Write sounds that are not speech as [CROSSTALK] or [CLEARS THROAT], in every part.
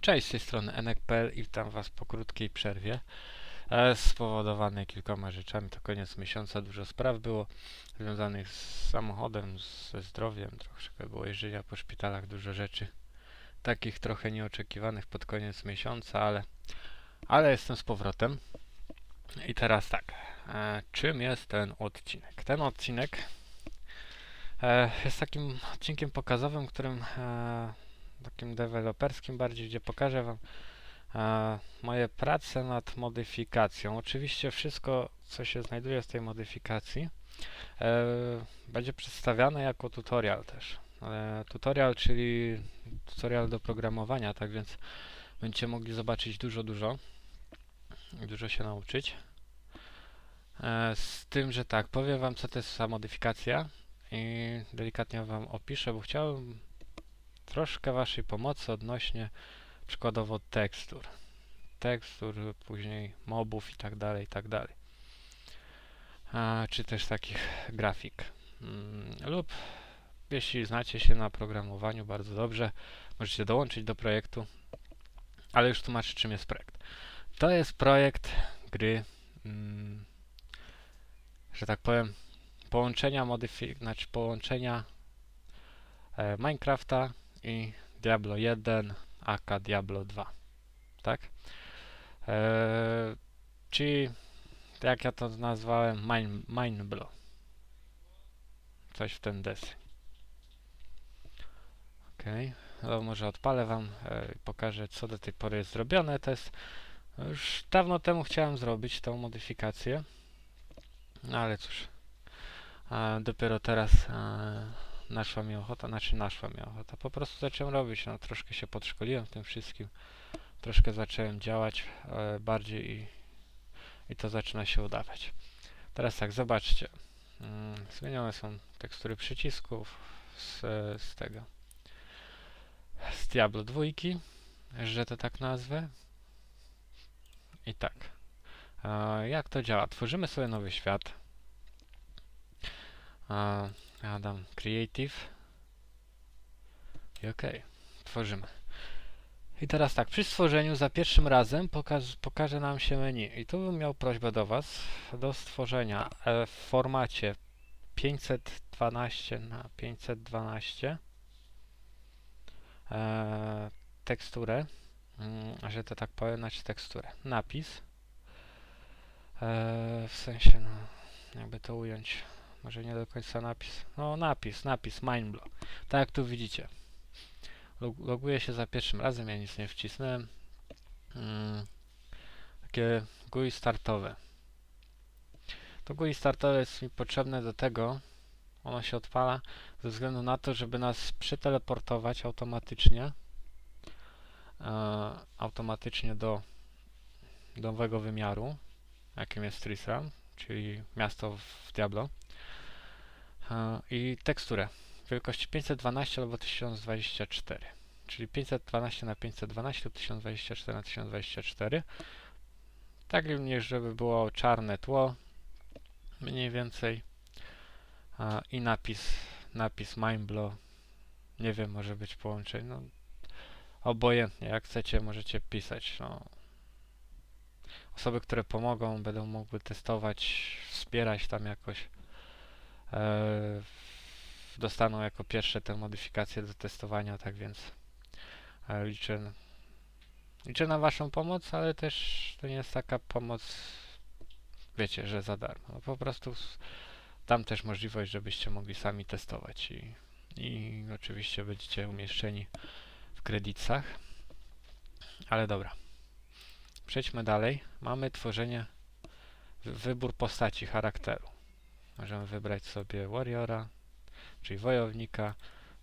Cześć, z tej strony Enek.pl i witam Was po krótkiej przerwie e, spowodowanej kilkoma rzeczami. To koniec miesiąca, dużo spraw było związanych z samochodem, ze zdrowiem, troszkę było jeżdżenia po szpitalach, dużo rzeczy takich trochę nieoczekiwanych pod koniec miesiąca, ale, ale jestem z powrotem. I teraz tak, e, czym jest ten odcinek? Ten odcinek e, jest takim odcinkiem pokazowym, którym takim deweloperskim bardziej, gdzie pokażę Wam e, moje prace nad modyfikacją. Oczywiście wszystko, co się znajduje w tej modyfikacji, e, będzie przedstawiane jako tutorial też. E, tutorial, czyli tutorial do programowania, tak więc będziecie mogli zobaczyć dużo, dużo, dużo się nauczyć. E, z tym, że tak, powiem Wam, co to jest za modyfikacja i delikatnie Wam opiszę, bo chciałem troszkę Waszej pomocy odnośnie przykładowo tekstur. Tekstur, później mobów i tak dalej, i tak dalej. Czy też takich grafik. Mm, lub jeśli znacie się na programowaniu bardzo dobrze, możecie dołączyć do projektu, ale już tłumaczę czym jest projekt. To jest projekt gry, mm, że tak powiem, połączenia modyfikacji, znaczy połączenia e, Minecrafta i Diablo 1, aka Diablo 2. Tak? Eee, czyli jak ja to nazwałem, Mind, mind Blow. Coś w ten deseń. Ok, no może odpalę Wam e, pokażę co do tej pory jest zrobione. To jest już dawno temu chciałem zrobić tą modyfikację, no ale cóż, e, dopiero teraz e, naszła mi ochota, znaczy naszła mi ochota. Po prostu zacząłem robić, no troszkę się podszkoliłem w tym wszystkim, troszkę zacząłem działać e, bardziej i, i to zaczyna się udawać. Teraz tak, zobaczcie. Mm, zmienione są tekstury przycisków z, z tego. Z Diablo 2, że to tak nazwę. I tak. E, jak to działa? Tworzymy sobie nowy świat. E, Adam Creative. I ok, tworzymy. I teraz tak, przy stworzeniu za pierwszym razem pokaż, pokaże nam się menu. I tu bym miał prośbę do Was do stworzenia e, w formacie 512 na 512 e, teksturę, mm, że to tak powiem, znaczy teksturę, napis. E, w sensie, no, jakby to ująć, może nie do końca napis. No napis, napis, mindblow. Tak jak tu widzicie. Log loguję się za pierwszym razem, ja nic nie wcisnąłem. Mm, takie GUI startowe. To GUI startowe jest mi potrzebne do tego, ono się odpala ze względu na to, żeby nas przeteleportować automatycznie e, automatycznie do nowego wymiaru, jakim jest Trisram, czyli miasto w Diablo i teksturę. Wielkości 512 albo 1024 czyli 512 na 512 lub 1024 na 1024 tak również, żeby było czarne tło mniej więcej. I napis napis Mindblow nie wiem, może być połączenie no, obojętnie, jak chcecie możecie pisać no. osoby, które pomogą będą mogły testować wspierać tam jakoś. e, dostaną jako pierwsze te modyfikacje do testowania, tak więc e, liczę, liczę na Waszą pomoc, ale też to nie jest taka pomoc, wiecie, że za darmo. No po prostu dam też możliwość, żebyście mogli sami testować i, i oczywiście będziecie umieszczeni w kredytach. Ale dobra. Przejdźmy dalej. Mamy tworzenie, wybór postaci, charakteru. Możemy wybrać sobie Warriora, czyli wojownika,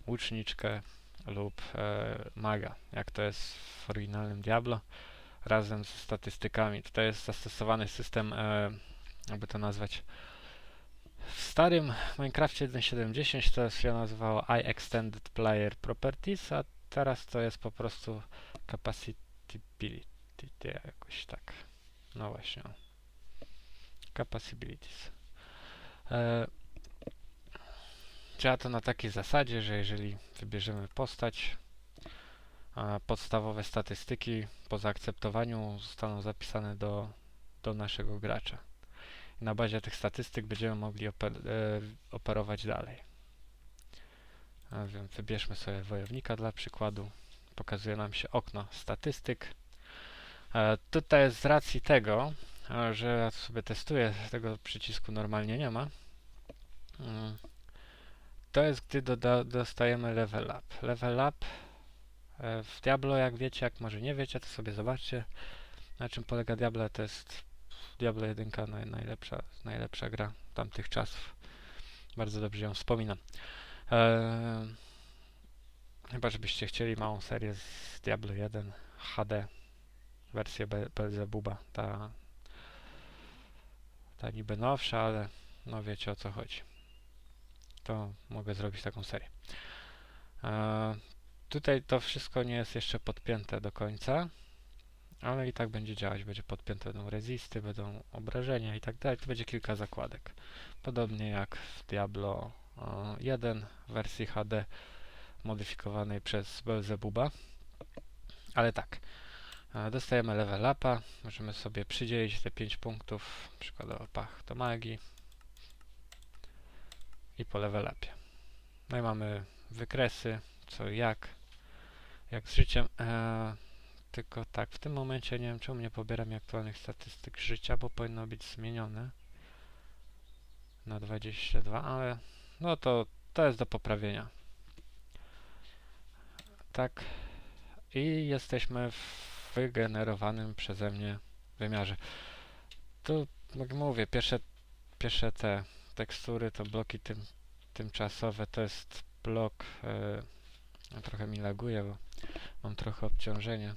łuczniczkę lub e, maga, jak to jest w oryginalnym Diablo, razem z statystykami. Tutaj jest zastosowany system, e, jakby to nazwać, w starym Minecrafcie 1.7.10 to się nazywało I Extended Player Properties, a teraz to jest po prostu Capacitability, jakoś tak. No właśnie. Capacitabilities. E, działa to na takiej zasadzie, że jeżeli wybierzemy postać, podstawowe statystyki po zaakceptowaniu zostaną zapisane do, do naszego gracza. Na bazie tych statystyk będziemy mogli oper, e, operować dalej. Wybierzmy sobie wojownika dla przykładu. Pokazuje nam się okno statystyk. E, tutaj z racji tego, że ja sobie testuję, tego przycisku normalnie nie ma. Mm, to jest, gdy doda, dostajemy level up. Level up e, w Diablo, jak wiecie, jak może nie wiecie, to sobie zobaczcie, na czym polega Diablo. To jest Diablo 1 naj, najlepsza, najlepsza gra tamtych czasów. Bardzo dobrze ją wspominam. Eee, chyba, żebyście chcieli małą serię z Diablo 1 HD, wersję Be Belzebuba. Ta, ta niby nowsza, ale no wiecie o co chodzi. To mogę zrobić taką serię. Eee, tutaj to wszystko nie jest jeszcze podpięte do końca, ale i tak będzie działać. Będzie podpięte będą rezisty, będą obrażenia i tak dalej. To będzie kilka zakładek. Podobnie jak w Diablo 1 wersji HD modyfikowanej przez Belzebuba. Ale tak, e, dostajemy level upa, możemy sobie przydzielić te 5 punktów, przykładowo pach do magii i po level upie. No i mamy wykresy, co jak, jak z życiem. E, tylko tak, w tym momencie nie wiem czemu nie pobieram aktualnych statystyk życia, bo powinno być zmienione na 22, ale no to, to jest do poprawienia. Tak. I jesteśmy w wygenerowanym przeze mnie wymiarze. Tu, jak mówię, pierwsze, pierwsze te tekstury to bloki tym, tymczasowe. To jest blok, yy, trochę mi laguje, bo mam trochę obciążenie.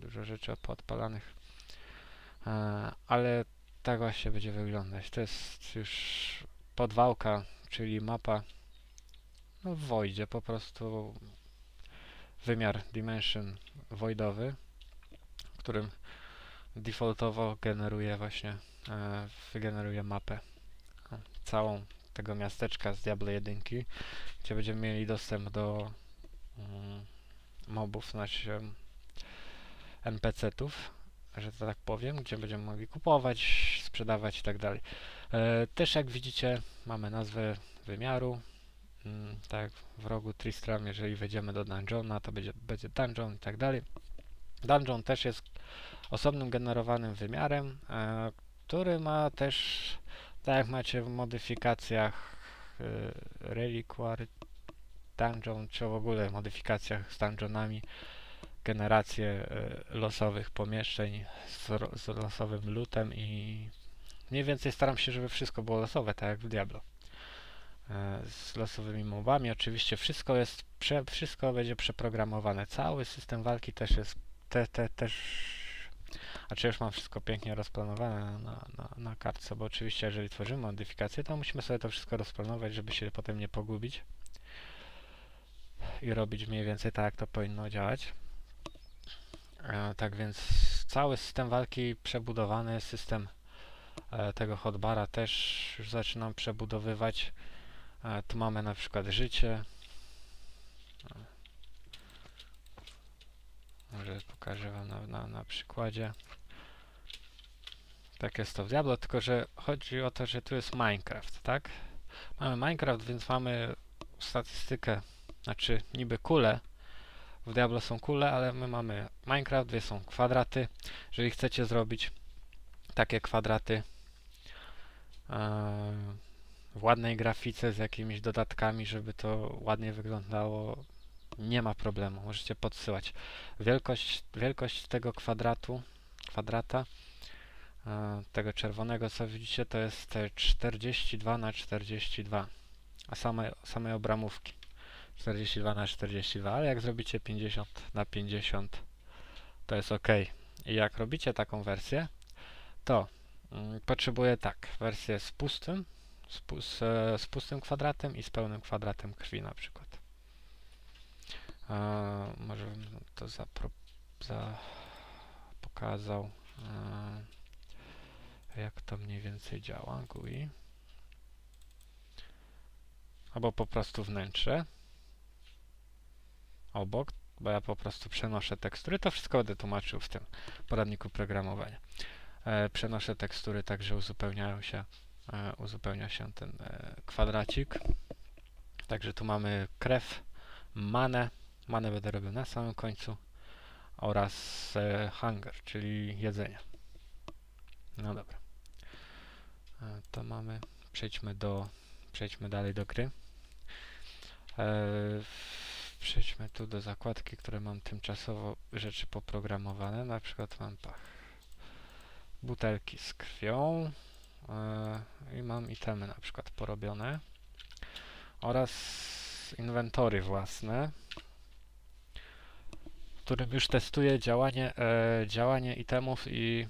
Dużo rzeczy podpalanych. Yy, ale tak właśnie będzie wyglądać. To jest już podwałka czyli mapa no, w voidzie, po prostu wymiar dimension voidowy, którym defaultowo generuje właśnie, e, wygeneruje mapę całą tego miasteczka z Diablo 1, gdzie będziemy mieli dostęp do mm, mobów, znaczy NPC-ów, że to tak powiem, gdzie będziemy mogli kupować, sprzedawać i tak dalej. E, też jak widzicie mamy nazwę wymiaru, mm, tak w rogu Tristram, jeżeli wejdziemy do dungeona, to będzie, będzie dungeon i tak dalej. Dungeon też jest osobnym generowanym wymiarem, e, który ma też, tak jak macie w modyfikacjach e, Reliquary Dungeon, czy w ogóle modyfikacjach z dungeonami, generację e, losowych pomieszczeń z, z losowym lutem i mniej więcej staram się, żeby wszystko było losowe, tak jak w Diablo. Z losowymi mobami. Oczywiście wszystko jest, prze, wszystko będzie przeprogramowane. Cały system walki też jest, te, te, też, a czy już mam wszystko pięknie rozplanowane na, na, na kartce, bo oczywiście jeżeli tworzymy modyfikacje, to musimy sobie to wszystko rozplanować, żeby się potem nie pogubić i robić mniej więcej tak, jak to powinno działać. E, tak więc cały system walki przebudowany, system e, tego hotbara też już zaczynam przebudowywać. E, tu mamy na przykład życie. Może pokażę Wam na, na, na przykładzie. Tak jest to w Diablo, tylko że chodzi o to, że tu jest Minecraft, tak? Mamy Minecraft, więc mamy statystykę, znaczy niby kule. W Diablo są kule, ale my mamy Minecraft, dwie są kwadraty. Jeżeli chcecie zrobić takie kwadraty, yy, w ładnej grafice z jakimiś dodatkami, żeby to ładnie wyglądało, nie ma problemu. Możecie podsyłać. Wielkość, wielkość tego kwadratu, kwadrata, e, tego czerwonego, co widzicie, to jest 42 na 42, a same, samej obramówki 42 na 42, ale jak zrobicie 50 na 50, to jest ok. I jak robicie taką wersję, to mm, potrzebuję tak, wersję z pustym, z, z, z pustym kwadratem i z pełnym kwadratem krwi na przykład. E, może to zapro, za, pokazał, jak to mniej więcej działa GUI. Albo po prostu wnętrze obok bo ja po prostu przenoszę tekstury. To wszystko będę tłumaczył w tym poradniku programowania. E, przenoszę tekstury tak, że uzupełniają się, e, uzupełnia się ten e, kwadracik. Także tu mamy krew, manę, manę będę robił na samym końcu oraz e, hunger, czyli jedzenie. No dobra. E, to mamy, przejdźmy do, przejdźmy dalej do gry. E, przejdźmy tu do zakładki, które mam tymczasowo rzeczy poprogramowane. Na przykład mam pach, butelki z krwią e, i mam itemy na przykład porobione oraz inwentory własne, którym już testuję działanie, e, działanie itemów i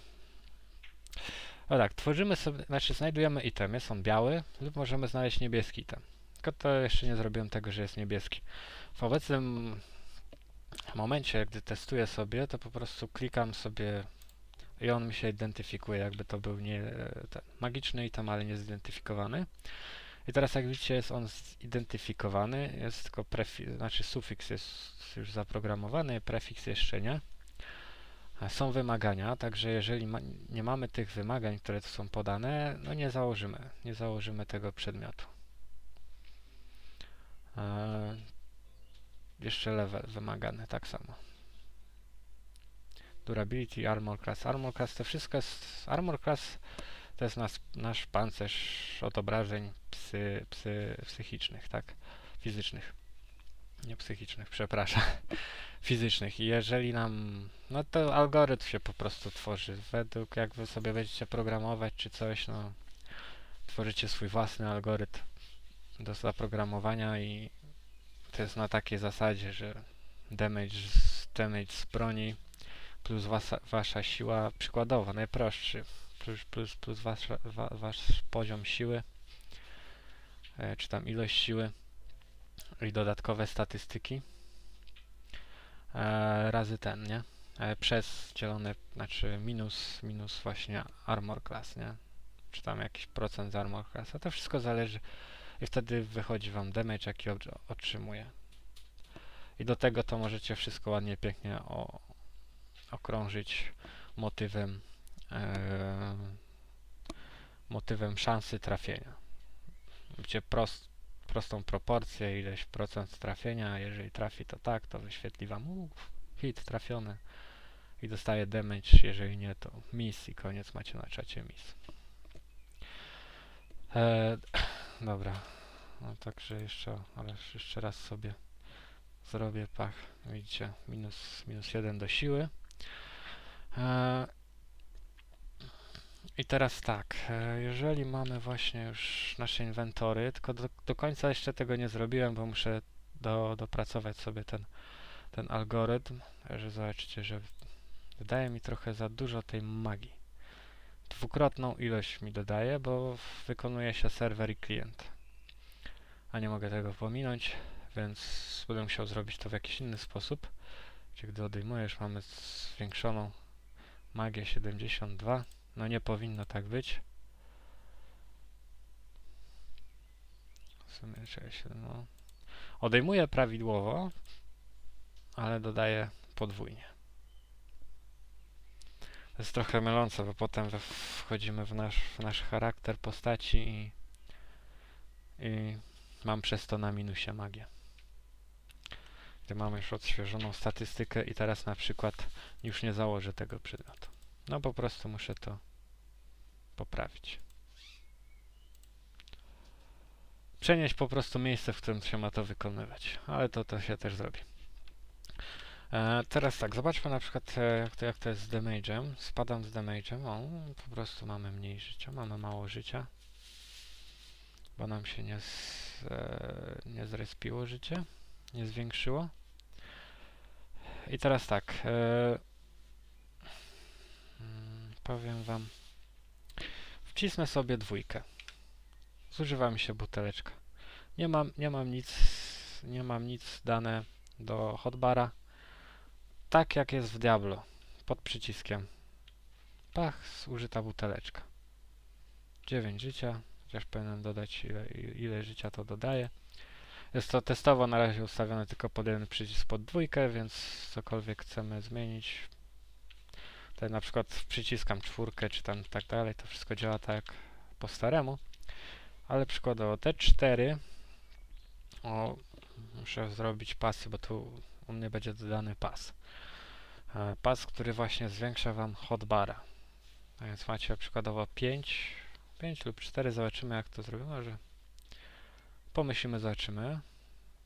no tak, tworzymy sobie, znaczy znajdujemy itemy, są białe lub możemy znaleźć niebieski item. Tylko to jeszcze nie zrobiłem tego, że jest niebieski. W obecnym momencie, gdy testuję sobie, to po prostu klikam sobie i on mi się identyfikuje, jakby to był nie ten magiczny item, ale nie zidentyfikowany. I teraz jak widzicie jest on zidentyfikowany, jest tylko prefiks, znaczy sufiks jest już zaprogramowany, prefiks jeszcze nie. Są wymagania, także jeżeli ma, nie mamy tych wymagań, które tu są podane, no nie założymy, nie założymy tego przedmiotu. Jeszcze level wymagany, tak samo. Durability, Armor Class. Armor Class to wszystko jest... Armor Class to jest nas, nasz pancerz od obrażeń psy, psy, psychicznych, tak? Fizycznych. Nie psychicznych, przepraszam. [LAUGHS] Fizycznych. I jeżeli nam... No to algorytm się po prostu tworzy. Według jak wy sobie będziecie programować czy coś, no... Tworzycie swój własny algorytm do zaprogramowania i to jest na takiej zasadzie, że damage z, damage z broni plus wasza, wasza siła, przykładowo, najprostszy, plus, plus, plus wasza, wa, wasz poziom siły, e, czy tam ilość siły i dodatkowe statystyki e, razy ten, nie? E, przez dzielone, znaczy minus, minus właśnie armor class, nie? Czy tam jakiś procent z armor class, a to wszystko zależy i wtedy wychodzi wam damage, jaki otrzymuje. I do tego to możecie wszystko ładnie, pięknie o, okrążyć motywem e, motywem szansy trafienia. Gdzie prost, prostą proporcję, ileś procent trafienia, jeżeli trafi to tak, to wyświetli wam hit trafiony i dostaje damage, jeżeli nie to miss i koniec macie na czacie miss. E, [CLEARS THROAT] dobra, no także jeszcze, ale jeszcze raz sobie zrobię, pach, widzicie, minus, minus 1 do siły. E, I teraz tak, e, jeżeli mamy właśnie już nasze inwentory, tylko do, do końca jeszcze tego nie zrobiłem, bo muszę do, dopracować sobie ten, ten algorytm, że zobaczycie, że wydaje mi trochę za dużo tej magii. Dwukrotną ilość mi dodaje, bo wykonuje się serwer i klient. A nie mogę tego pominąć, więc będę musiał zrobić to w jakiś inny sposób. Gdzie gdy odejmujesz, mamy zwiększoną magię 72. No nie powinno tak być. W sumie czekaj się, no. Odejmuję prawidłowo, ale dodaję podwójnie. To jest trochę mylące, bo potem wchodzimy w nasz, w nasz charakter postaci i, i mam przez to na minusie magię. Gdy mamy już odświeżoną statystykę i teraz na przykład już nie założę tego przedmiotu. No po prostu muszę to poprawić. Przenieść po prostu miejsce, w którym się ma to wykonywać, ale to, to się też zrobi. E, teraz tak, zobaczmy na przykład e, jak, to, jak to jest z damage'em. Spadam z damage'em, o, po prostu mamy mniej życia, mamy mało życia, bo nam się nie, z, e, nie zrespiło życie, nie zwiększyło. I teraz tak, e, mm, powiem wam, wcisnę sobie dwójkę. Zużywa mi się buteleczka. Nie mam, nie mam nic, nie mam nic dane do hotbara. Tak jak jest w Diablo, pod przyciskiem. Pach, zużyta buteleczka. 9 życia, chociaż powinienem dodać ile, ile życia to dodaje. Jest to testowo na razie ustawione tylko pod jeden przycisk pod dwójkę, więc cokolwiek chcemy zmienić. Tutaj na przykład przyciskam czwórkę czy tam tak dalej, to wszystko działa tak po staremu. Ale przykładowo te cztery o, muszę zrobić pasy, bo tu u mnie będzie dodany pas. E, Pas, który właśnie zwiększa Wam hotbara. A więc macie przykładowo 5, 5 lub 4, zobaczymy jak to zrobimy, może pomyślimy, zobaczymy.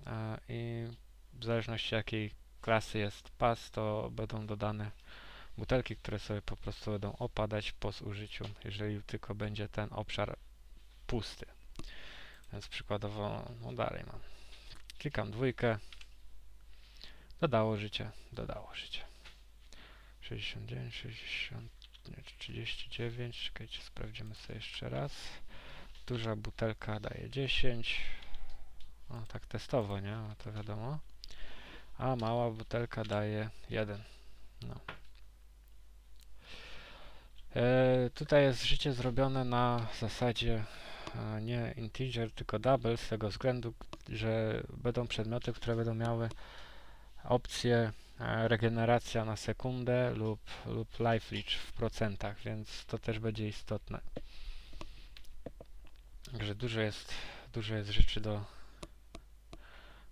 E, I w zależności jakiej klasy jest pas, to będą dodane butelki, które sobie po prostu będą opadać po zużyciu, jeżeli tylko będzie ten obszar pusty. Więc przykładowo, no dalej mam. Klikam dwójkę. Dodało życie, dodało życie. 69, 60, nie, 39, czekajcie, sprawdzimy sobie jeszcze raz. Duża butelka daje 10. O, tak testowo, nie? No to wiadomo. A mała butelka daje 1. No. E, tutaj jest życie zrobione na zasadzie e, nie integer, tylko double, z tego względu, że będą przedmioty, które będą miały opcję e, regeneracja na sekundę lub, lub life leech w procentach, więc to też będzie istotne. Także dużo jest, dużo jest rzeczy do,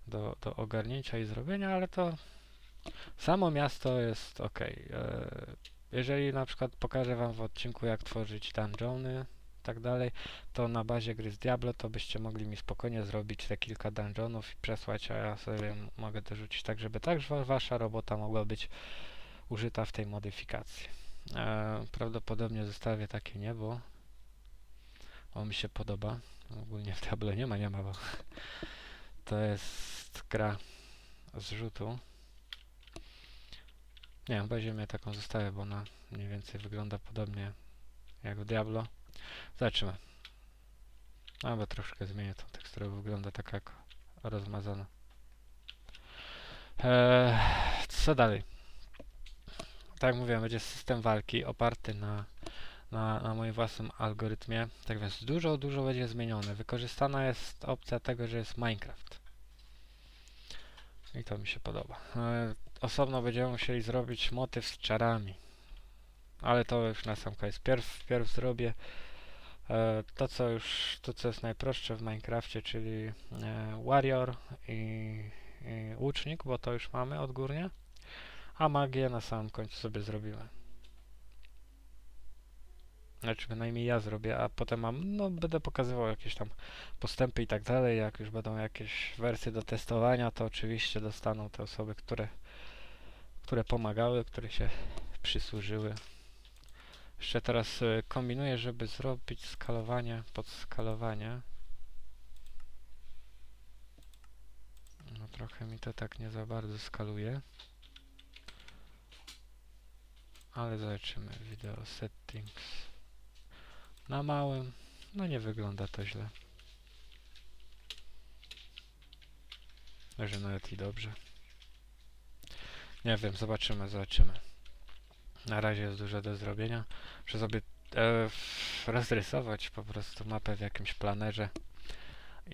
do, do ogarnięcia i zrobienia, ale to samo miasto jest ok. Jeżeli na przykład pokażę Wam w odcinku, jak tworzyć dungeony i tak dalej, to na bazie gry z Diablo to byście mogli mi spokojnie zrobić te kilka dungeonów i przesłać, a ja sobie mogę dorzucić tak, żeby tak wa- Wasza robota mogła być użyta w tej modyfikacji. E, prawdopodobnie zostawię takie niebo, bo mi się podoba. Ogólnie w Diablo nie ma nieba, bo [LAUGHS] to jest gra z rzutu. Nie, chyba ziemię taką zostawię, bo ona mniej więcej wygląda podobnie jak w Diablo. Zobaczymy. Albo troszkę zmienię tą teksturę, bo wygląda tak jak rozmazana. Eee, co dalej? Tak jak mówiłem, będzie system walki oparty na, na, na moim własnym algorytmie. Tak więc dużo, dużo będzie zmienione. Wykorzystana jest opcja tego, że jest Minecraft. I to mi się podoba. Eee, osobno będziemy musieli zrobić motyw z czarami. Ale to już na sam koniec. Pierw, pierw zrobię e, to, co już, to, co jest najprostsze w Minecrafcie, czyli e, warrior i, i łucznik, bo to już mamy odgórnie. A magię na samym końcu sobie zrobimy. Znaczy bynajmniej ja zrobię, a potem mam, no będę pokazywał jakieś tam postępy i tak dalej. Jak już będą jakieś wersje do testowania, to oczywiście dostaną te osoby, które, które pomagały, które się przysłużyły. Jeszcze teraz y, kombinuję, żeby zrobić skalowanie pod skalowanie. No trochę mi to tak nie za bardzo skaluje. Ale zobaczymy. Video settings. Na małym. No nie wygląda to źle. Może nawet i dobrze. Nie wiem, zobaczymy, zobaczymy. Na razie jest dużo do zrobienia. Muszę sobie e, rozrysować po prostu mapę w jakimś planerze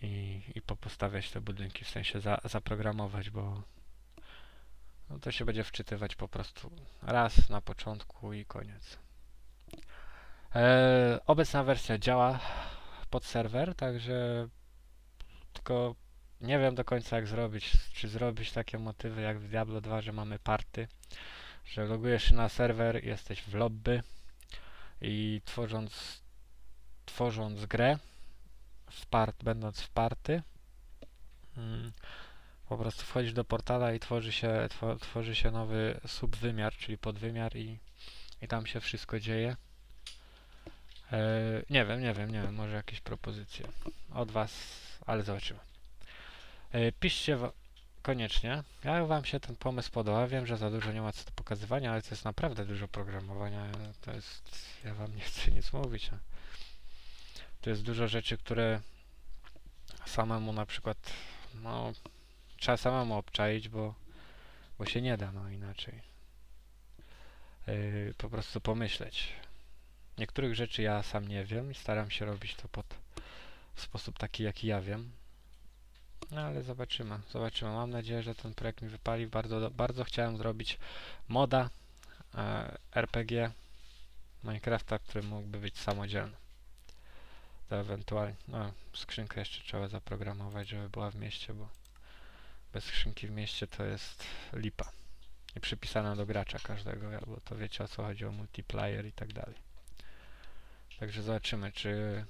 i, i popostawiać te budynki, w sensie za, zaprogramować, bo no to się będzie wczytywać po prostu raz na początku i koniec. E, obecna wersja działa pod serwer, także tylko nie wiem do końca jak zrobić. Czy zrobić takie motywy jak w Diablo 2, że mamy party, że logujesz się na serwer, jesteś w lobby i tworząc, tworząc grę, w part, będąc w party, mm, po prostu wchodzisz do portala i tworzy się, two, tworzy się nowy subwymiar, czyli podwymiar i, i tam się wszystko dzieje. E, nie wiem, nie wiem, nie wiem, może jakieś propozycje od Was, ale zobaczymy. E, piszcie koniecznie, jak Wam się ten pomysł podoba. Wiem, że za dużo nie ma co do pokazywania, ale to jest naprawdę dużo programowania. To jest, ja Wam nie chcę nic mówić. To jest dużo rzeczy, które samemu na przykład, no, trzeba samemu obczaić, bo, bo się nie da, no inaczej. Yy, po prostu pomyśleć. Niektórych rzeczy ja sam nie wiem i staram się robić to pod w sposób taki, jaki ja wiem. No ale zobaczymy, zobaczymy. Mam nadzieję, że ten projekt mi wypali. Bardzo, bardzo chciałem zrobić moda e, RPG Minecrafta, który mógłby być samodzielny. To ewentualnie, no skrzynkę jeszcze trzeba zaprogramować, żeby była w mieście, bo bez skrzynki w mieście to jest lipa. I przypisana do gracza każdego, bo to wiecie o co chodzi o multiplayer i tak dalej. Także zobaczymy, czy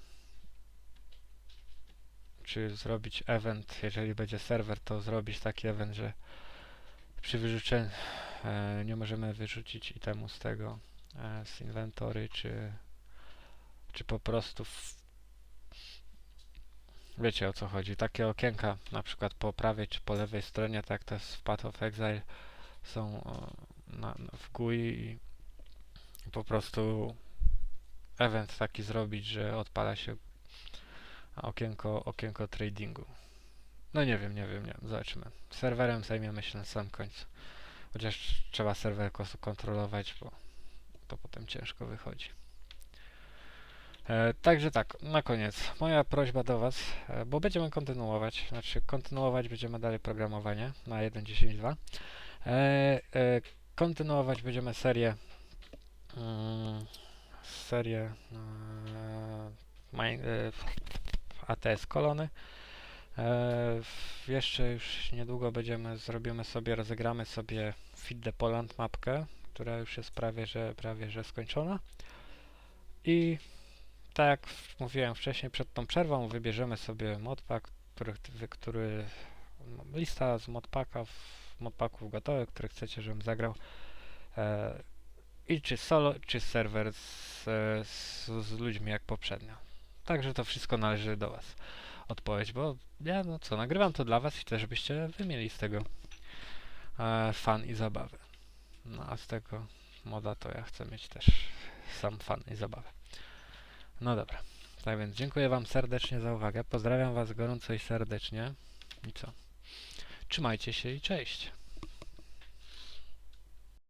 czy zrobić event, jeżeli będzie serwer, to zrobić taki event, że przy wyrzuceniu e, nie możemy wyrzucić itemu z tego, e, z inwentory, czy, czy po prostu w, wiecie o co chodzi, takie okienka na przykład po prawej czy po lewej stronie, tak to jest w Path of Exile, są o, na, w GUI i po prostu event taki zrobić, że odpala się okienko, okienko tradingu. No nie wiem, nie wiem, nie wiem, zobaczymy. Serwerem zajmiemy się na samym końcu. Chociaż trzeba serwer kontrolować, bo to potem ciężko wychodzi. E, także tak, na koniec. Moja prośba do Was, e, bo będziemy kontynuować, znaczy kontynuować będziemy dalej programowanie na 1.10.2. E, e, kontynuować będziemy serię mm, serię e, main, e, ATS kolony. E, jeszcze już niedługo będziemy, zrobimy sobie, rozegramy sobie Feed the Poland mapkę, która już jest prawie, że, prawie, że skończona. I tak jak mówiłem wcześniej, przed tą przerwą wybierzemy sobie modpack, który, który no, lista z modpacka, modpacków gotowych, które chcecie, żebym zagrał. E, I czy solo, czy serwer z, e, z, z ludźmi jak poprzednio. Także to wszystko należy do Was. Odpowiedź, bo ja no co, nagrywam to dla Was i też żebyście wy mieli z tego e, fan i zabawę. No a z tego moda to ja chcę mieć też sam fan i zabawę. No dobra. Tak więc dziękuję Wam serdecznie za uwagę. Pozdrawiam Was gorąco i serdecznie. I co? Trzymajcie się i cześć.